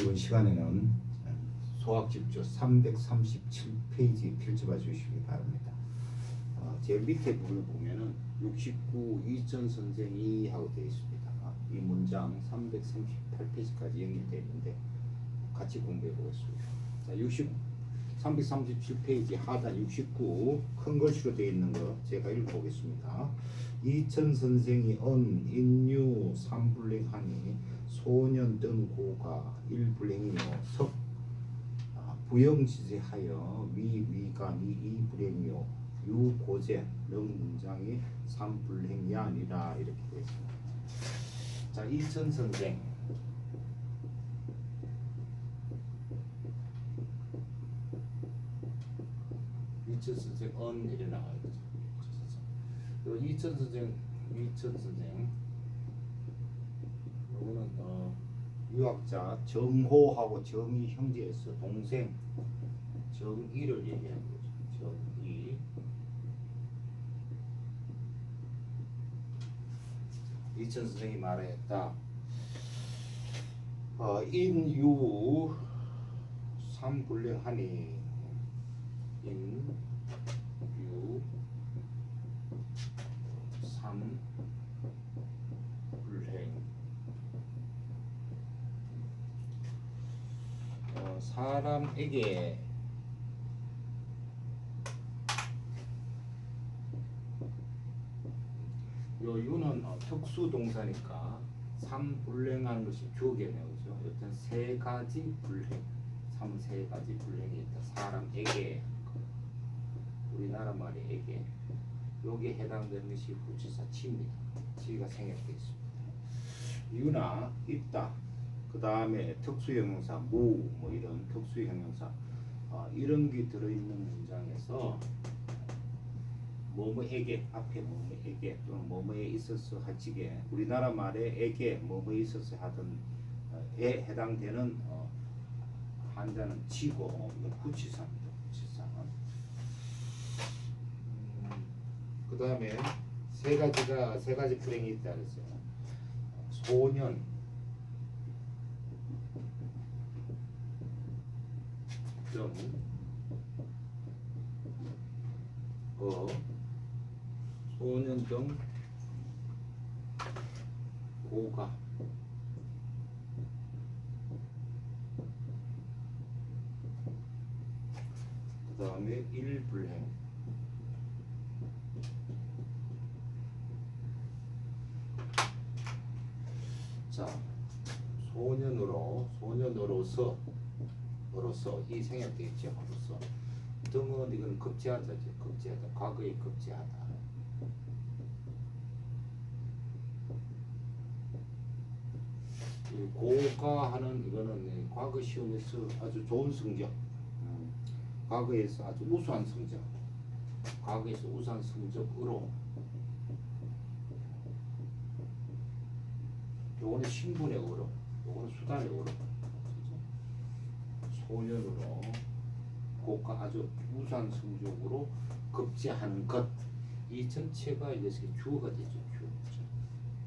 이번 시간에는 소학집조 337페이지 펼쳐봐 주시기 바랍니다. 어, 제일 밑에 부분을 보면은 69 이전 선생이 하고 되어 있습니다. 이 문장 338페이지까지 연결되어 있는데 같이 공부해 보겠습니다. 자, 60 337페이지 하단 69 큰 글씨로 되어 있는 거 제가 읽어보겠습니다. 이천 선생이 언 인유 삼불행하니 소년 등 고가 일불행이요 석 아, 부영지제하여 위 위간이 이불행이요 유고제 능 문장이 삼불행이 아니라 이렇게 되어 있습니다. 자 이천 선생 이천 선생 언 이래 나와요. 그죠? 이천 선생 이천 선생 요거는 어, 유학자 정호하고 정희 형제에서 동생 정희를 얘기하는 거죠. 정희 이천 선생이 말했다. 어, 인유 삼불량하니 인유 삼불행 어, 사람에게 요 유는 어, 특수 동사니까 삼불행하는 것이 주어겠네요, 그죠? 여튼 세 가지 불행, 삼세 가지 불행이 있다. 사람에게 우리나라 말이 에게 여기에 해당되는 것이 후치사 치입니다. 치가 생략되어 있습니다. 유나 있다. 그 다음에 특수형용사 무 뭐 이런 특수형용사 어, 이런 게 들어있는 문장에서 뭐뭐에게 앞에 뭐뭐에게 또는 뭐뭐에 있어서 하치게 우리나라 말에 에게 뭐뭐에 있어서 하던 어, 에 해당되는 어, 한자는 치고 이건 후치사입니다. 후치사. 음, 그 다음에 세 가지가 세 가지 불행이 있다 그랬어요. 소년 점 어, 소년 등 고가. 그 다음에 일불행 자 소년으로 소년으로서 으로서 이 생략되어 으로서 등은 이건 급제하다죠 급제하다 과거에 급제하다. 이 고가 하는 이거는 과거 시험에서 아주 좋은 성적. 음, 과거에서 아주 우수한 성적. 과거에서 우수한 성적으로 요거는 신분의 어로 요거는 수단의 그 죠? 소년으로 고가 아주 우수한 성적으로 급제한 것. 이 전체가 이제 주어가 되죠. 주어.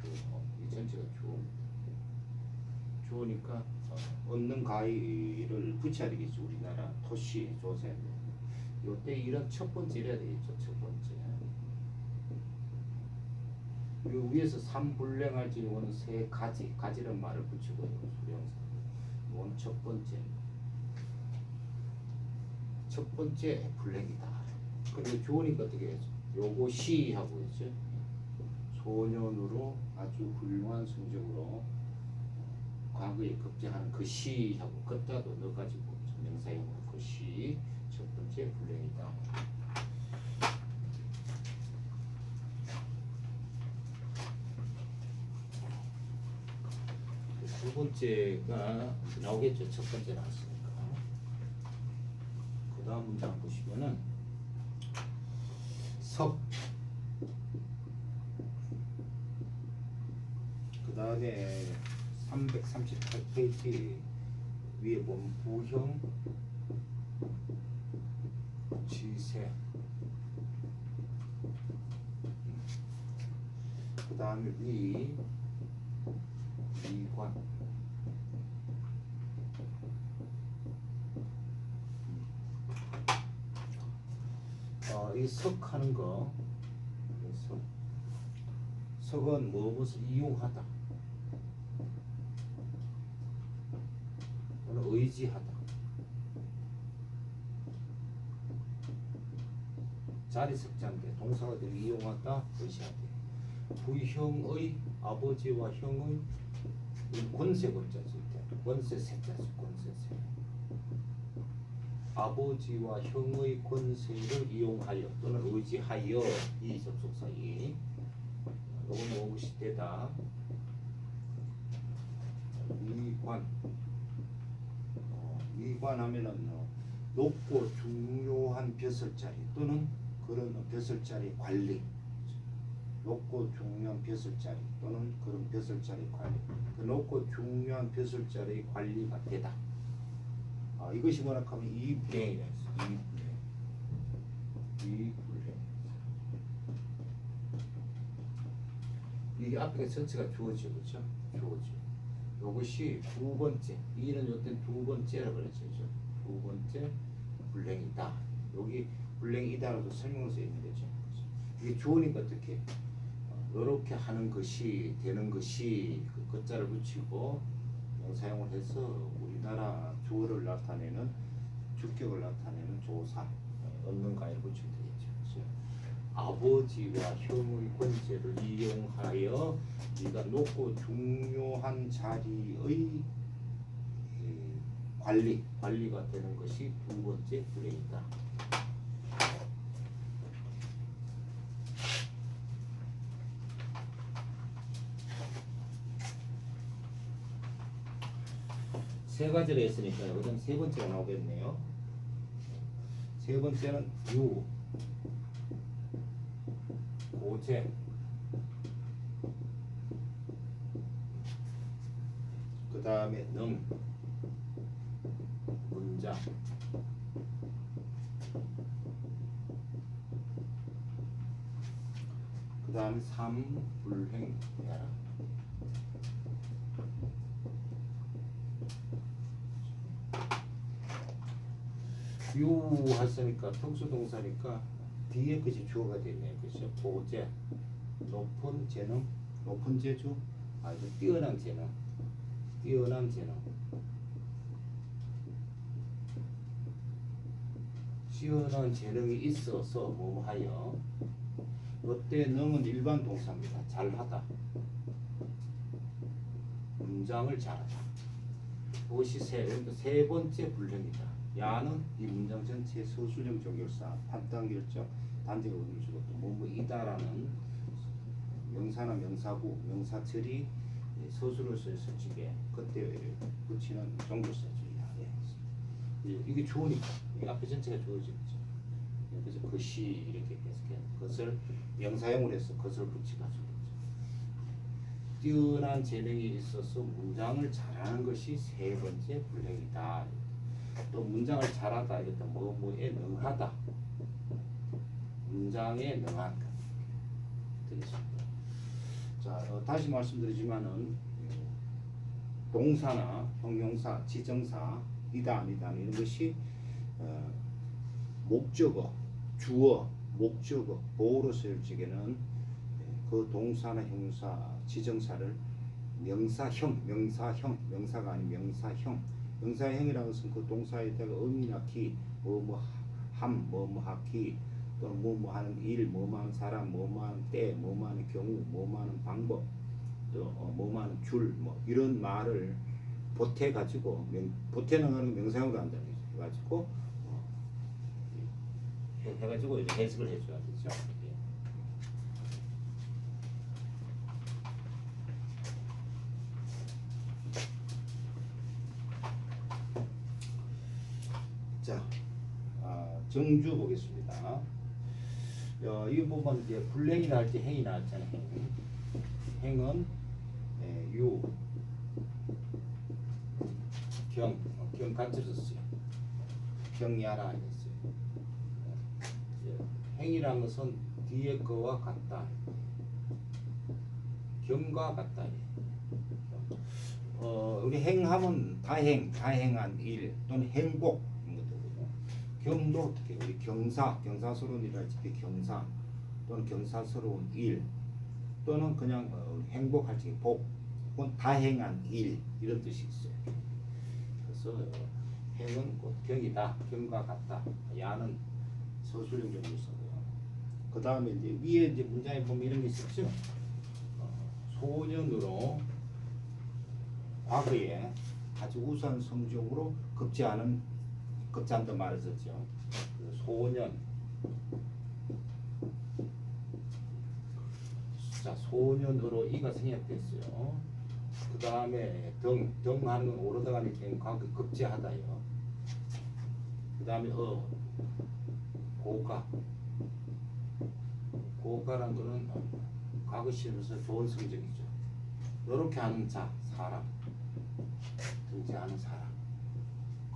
주어. 이 전체가 주어입니다. 주어니까 얻는 가위를 붙여야 되겠죠. 우리나라 토시 조세 요때 이런 첫 번째 이래야 되겠죠. 첫 번째. 요 위에서 삼불량할 때 이거는 세 가지. 가지란 말을 붙이고 수령사 이건 첫 번째 첫 번째 불량이다 그리고 좋으니까 어떻게 해야죠 요것이 하고 있죠 소년으로 아주 훌륭한 성적으로 과거에 급제하는 그 시하고 끝자도 넣어가지고 명사형으로 그시 첫 번째 불량이다 두 번째가 나오겠죠. 첫 번째. 그 다음 문장 보시면은 석. 그 다음에 338페이지 위에 보면 부형 지세 그 다음에 위 미관 여기 석하는 거. 석은 뭐 무엇을 이용하다. 의지하다. 자리 석자인데 동사가 되면 이용하다 의지하다. 부형의 아버지와 형의 이 권세 권자지 권세 세자지 권세 세 아버지와 형의 권세를 이용하여 또는 의지하여 이 접속사 이. 요거는 오구 시대다. 위관. 어, 위관하면은 어, 높고 중요한 벼슬자리 또는 그런 벼슬자리 관리. 높고 중요한 벼슬자리 또는 그런 벼슬자리 관리. 그 높고 중요한 벼슬자리 관리가 되다 아, 이것이 뭐라 하면 이불행이라 했어 이불행 이불행 이게 앞에 전체가 주어지고 그죠? 주어지 이것이 두 번째 이는 요때 두 번째라고 그랬죠 그죠? 두 번째 불행이다. 여기 불행이다라고 설명을 써 있는 거죠 이게 주어니까 어떻게 이렇게 하는 것이 되는 것이 그 끝자를 붙이고 명사용을 해서 우리나라 주어를 나타내는 주격을 나타내는 조사 어, 얻는 가에 붙이면 되겠죠. 그죠? 아버지와 형의 권세를 이용하여 네가 높고 중요한 자리의 이 관리 관리가 되는 것이 두 번째 불행이다. 세 가지를 했으니까 여기는 세 번째가 나오겠네요. 세 번째는 유, 고제, 그 다음에 능, 문자, 그 다음에 삼, 불행, 유 했으니까 특수 동사니까 뒤에 것이 주어가 되네 그죠 보제 높은 재능 높은 재주 아주 뛰어난 재능 뛰어난 재능 뛰어난 재능이 있어서 뭐하여 이때 능은 일반 동사입니다 잘하다 문장을 잘하다 그것이 세, 세 번째 불행이다 야는 이 문장 전체의 서술형 조결사, 판단 결정, 단제가 의미를 주고 또 뭐뭐 이다라는 명사나 명사구, 명사철이 서술을 쓸 적에 그때 붙이는 정조사주의야. 예. 이게 좋으니까 이 앞에 전체가 좋아지겠죠. 그래서 것이 이렇게 계속해 것을 명사형을 해서 것을 붙여가지고 뛰어난 재능이 있어서 문장을 잘하는 것이 세 번째 불행이다. 또 문장을 잘하다 이것도 뭐뭐에 능하다 문장에 능한 되겠습니다. 자 어, 다시 말씀드리지만은 동사나 형용사, 지정사, 이다 아니다 이런 것이 어, 목적어, 주어, 목적어, 보호로 쓰일 적에는 그 동사나 형용사, 지정사를 명사형, 명사형, 명사가 아닌 명사형 명사형이라는 것은 그 동사에다가 의미나 키, 뭐뭐 함, 뭐뭐 하기 또는 뭐뭐 하는 일, 뭐뭐 하는 사람, 뭐뭐 하는 때, 뭐뭐 하는 경우, 뭐뭐 하는 방법, 또 어, 뭐뭐 하는 줄, 뭐 이런 말을 보태 가지고 보태는 하는 명사형으로 한다는 거죠. 해가지고 어, 해가지고 이제 해석을 해줘야 되죠. 예. 자, 아, 정주 보겠습니다. 어, 이 부분 이제 불행이 나올 때 행이 나왔잖아요. 행. 행은 예, 유, 경, 어, 경 같이 썼어요. 경야라 했어요. 예, 행이라는 것은 뒤에 거와 같다. 경과 같다. 어, 우리 행하면 다행, 다행한 일 또는 행복 경도 어떻게 우리 경사 경사스러운이랄지 경사 또는 경사스러운 일 또는 그냥 어, 행복할 적에 복 혹은 다행한 일 이런 뜻이 있어요. 그래서 어, 행은 곧 경이다 경과 같다 야는 서술형 정도서고요. 그 다음에 이제 위에 이제 문장에 보면 이런 게 있었죠. 어, 소년으로 과거에 아주 우수한 성적으로 않은 않다 말했었죠. 그 소년 자 소년으로 이가 생략됐어요. 그 다음에 등 등 하는 건 오르다가니까 과거 급제하다요. 그 다음에 어 고가 고가란 거는 어, 과거 시험에서 좋은 성적이죠. 이렇게 하는 자 사람 등재하는 사람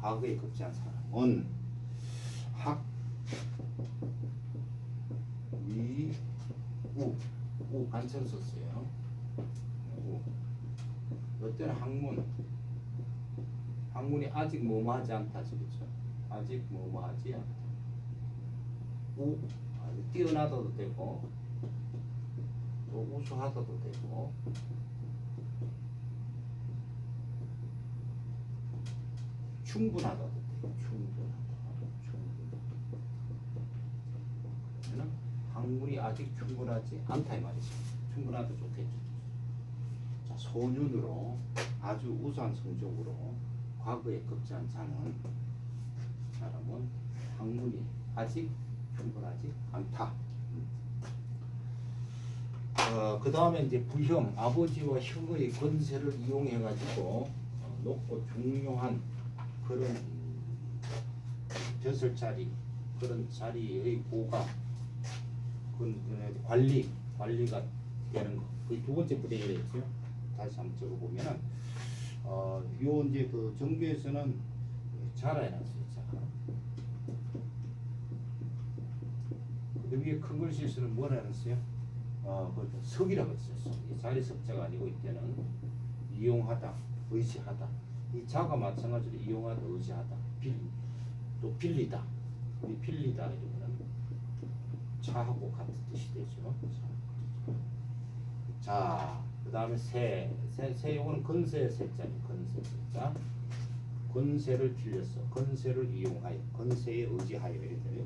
과거에 급제한 사람은 학 위, 우, 우 간천 썼어요. 우. 이때는 학문, 학문이 아직 뭐뭐하지 않다지 그죠? 아직 뭐뭐하지 않다. 우, 아주 뛰어나다도 되고, 또 우수하다도 되고, 충분하다도. 충분하다. 충분. 그러면 학문이 아직 충분하지 않다 이 말이죠. 충분하다 좋겠죠. 자, 소년으로 아주 우수한 성적으로 과거에 급제한 자는 사람은 학문이 아직 충분하지 않다. 어, 그 다음에 이제 부형 아버지와 형의 권세를 이용해 가지고 어, 높고 중요한 그런 벼슬 자리 그런 자리의 고가 그 관리 관리가 되는 거. 그게 두 번째 부대이랬죠. 다시 한번 적어보면은 어, 요 이제 그 정규에서는 자라 해놨어요. 자. 그 위에 큰 글씨에서는 뭐라 해놨어요? 어, 그 석이라고 했어요. 자리 석자가 아니고 이때는 이용하다, 의지하다. 이 자가 마찬가지로 이용하다, 의지하다, 빌, 또 빌리다. 이 빌리다 이러면은 차하고 같은 뜻이 되죠. 자, 그 다음에 세, 세, 세 요거는 건세 세자니 건세 세자. 건세를 빌렸어. 건세를 이용하여. 건세에 의지하여.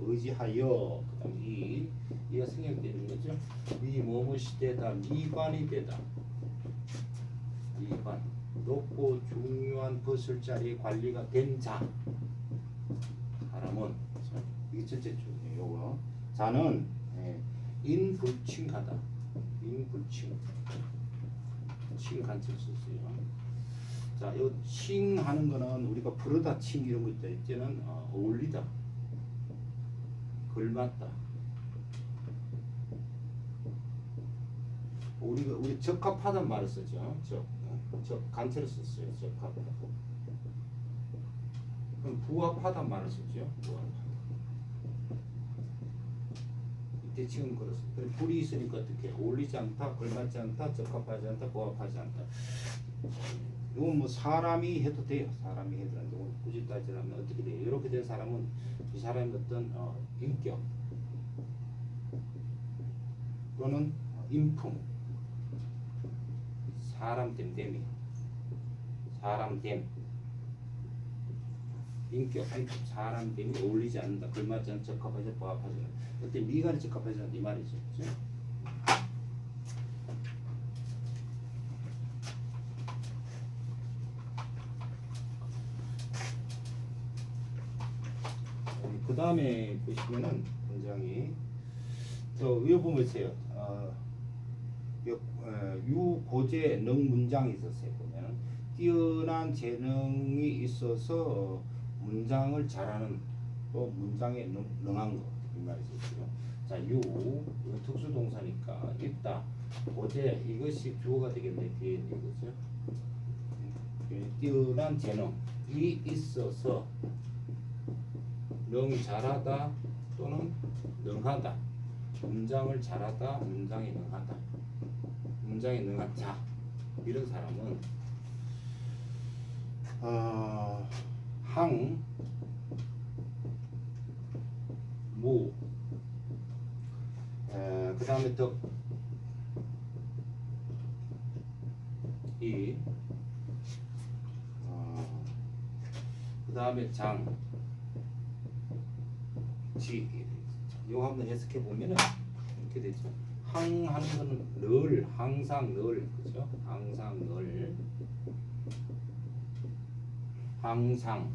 의지하여. 그 다음 이, 이가 생략되는 거죠. 이 뭐뭐시 되다. 미관이 되다. 높고 중요한 것을자리에 관리가 된 자. 사람은 이게 첫째 줄이에요. 요거. 자는 예, 인불칭하다. 인불칭. 칭 간첩 썼어요. 자, 요 칭하는 거는 우리가 부르다 칭 이런 거. 이제는 어, 어울리다. 걸맞다. 우리가 우리 적합하단 말을 쓰죠. 적, 어, 적 간체를 썼어요. 적합하다. 그럼 부합하단 말을 쓰죠. 부합하다. 이때 지금 그렇습니다. 그럼 불이 있으니까 어떻게 어울리지 않다, 걸맞지 않다, 적합하지 않다, 부합하지 않다. 이건 뭐 사람이 해도 돼요. 사람이 해도 되는데 오늘 굳이 따지려면 어떻게 돼요? 이렇게 된 사람은 이 사람의 어떤 어, 인격 또는 어, 인품 사람 됨됨이. 사람됨. 인격 인품 사람됨이 어울리지 않는다. 걸맞지 않다 적합하지 부합하지 않는다 그때 미간이 적합하지 않다. 이 말이죠. 그죠? 그 다음에 보시면은 굉장히 저 위에 보면 있어요. 어, 유고제 능 문장이 있었어요. 보면 뛰어난 재능이 있어서 문장을 잘하는 또 문장에 능, 능한 거 이 말이죠. 그죠? 자, 유 이건 특수 동사니까 있다. 고제 이것이 주어가 되겠네. 뒤에 있는 거죠. 예, 뛰어난 재능이 있어서 능 잘하다 또는 능하다 문장을 잘하다 문장이 능하다 문장이 능한 자 이런 사람은 어, 항 무. 에, 그 다음에 덕. 이. 어, 그 다음에 장. 지. 이거 한번 해석해 보면은 이렇게 되죠. 항 하는 거는 늘, 항상 늘, 그죠? 항상 늘. 항상.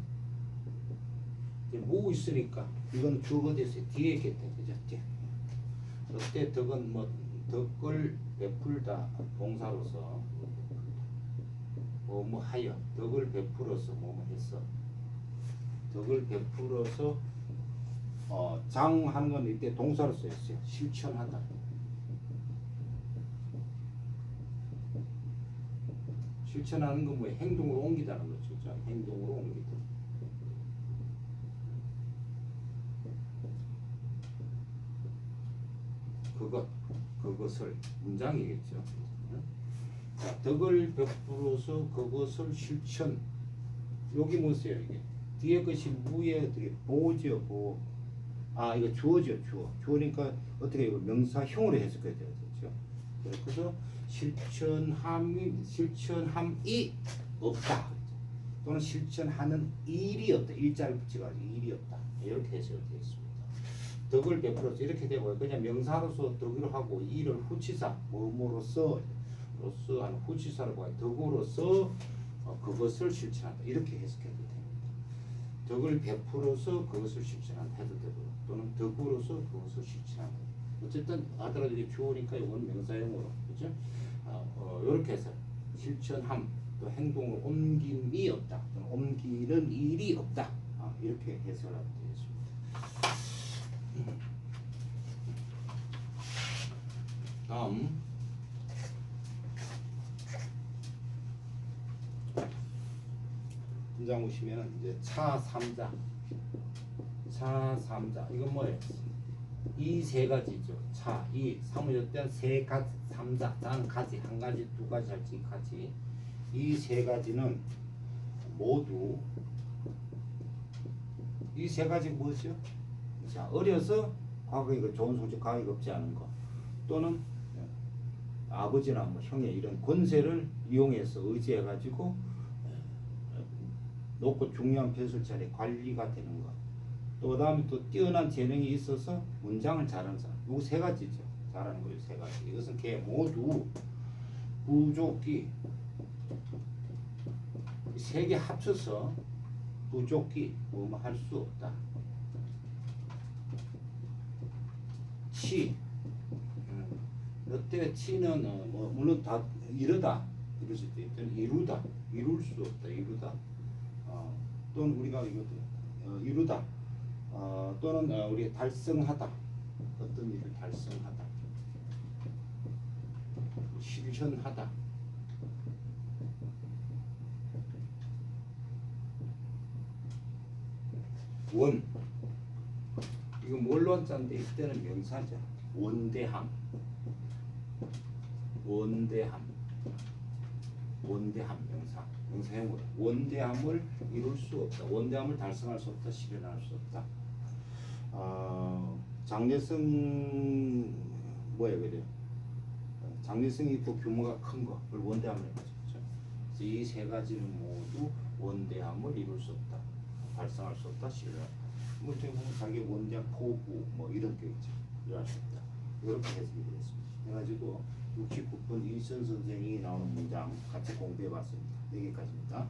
이제 뭐 있으니까 이건 주어가 됐어요. 뒤에 있겠다. 그죠? 그때 덕은 뭐 덕을 베풀다 동사로서 뭐뭐 하여 덕을 베풀어서 뭐뭐 했어. 덕을 베풀어서 어, 장하는 건 이때 동사로 쓰였어요. 실천하다. 실천하는 건 뭐 행동으로 옮기다는 거죠. 그죠? 행동으로 옮기다. 그것, 그것을 문장이겠죠. 자, 덕을 베풀어서 그것을 실천. 여기 뭐세요 이게? 뒤에 것이 무에 되게 보죠, 보. 아 이거 주어죠, 주어. 주어니까 어떻게 이거 명사형으로 해석해야 되죠. 그래서 실천함이 실천함이 없다. 또는 실천하는 일이 없다. 일자를 붙여가지고 일이 없다. 이렇게 해석을 되겠습니다. 덕을 베풀어서 이렇게 되고 그냥 명사로서 덕을 하고 일을 후치사 뭐뭐로서 로서 하는 후치사를 보아 덕으로서 어, 그것을 실천한다. 이렇게 해석해도 됩니다. 덕을 베풀어서 그것을 실천한다 해도 되고 또는 덕으로서 그것을 실천한다. 어쨌든 이게 주어니까 이건 명사형으로 그죠? 어, 어, 이렇게 해서 실천함 또 행동을 옮김이 없다 또는 옮기는 일이 없다 아, 이렇게 해석하면 되겠습니다. 다음 문장 보시면 이제 차 3자 차 3자 이건 뭐예요? 이 세 가지죠. 차, 이 사무였던 세 가지, 삼자, 짠 가지, 한 가지, 두 가지 할지 가지. 이 세 가지는 모두 이 세 가지 무엇이요? 자, 어려서 과거에 그 좋은 소식 가격 없지 않은 거 또는 아버지나 뭐 형의 이런 권세를 이용해서 의지해 가지고 높고 중요한 벼슬 자리 관리가 되는 것. 또 그다음에 또 뛰어난 재능이 있어서 문장을 잘하는 사람. 요거 세 가지죠. 잘하는 거요 세 가지. 이것은 걔 모두 부족기 세 개 합쳐서 부족기 뭐할수 없다. 치 음, 롯데 치는 어, 뭐 물론 다 이르다 이럴 수도 있든 이루다 이룰 수 없다 이루다 어, 또는 우리가 이것도 어, 이루다 어, 또는 어, 우리 달성하다. 어떤 일을 달성하다. 실현하다. 원. 이거 뭘로 한자인데? 이때는 명사죠. 원대함. 원대함. 원대함 명사. 명사형으로. 원대함을 이룰 수 없다. 원대함을 달성할 수 없다. 실현할 수 없다 어, 장례승 뭐예요 그래요? 장례승이 있고 규모가 큰 거를 원대함을 가지고 그렇죠? 이세 가지는 모두 원대함을 이룰 수 없다, 발생할 수 없다, 실뭐 어떻게 자기 원대 포부 뭐 이런 게 있죠. 이해할 수 없다. 이렇게 해석이 되겠습니다. 해가지고 69분 일선 선생이 나오는 문장 같이 공부해봤습니다. 여기까지입니다.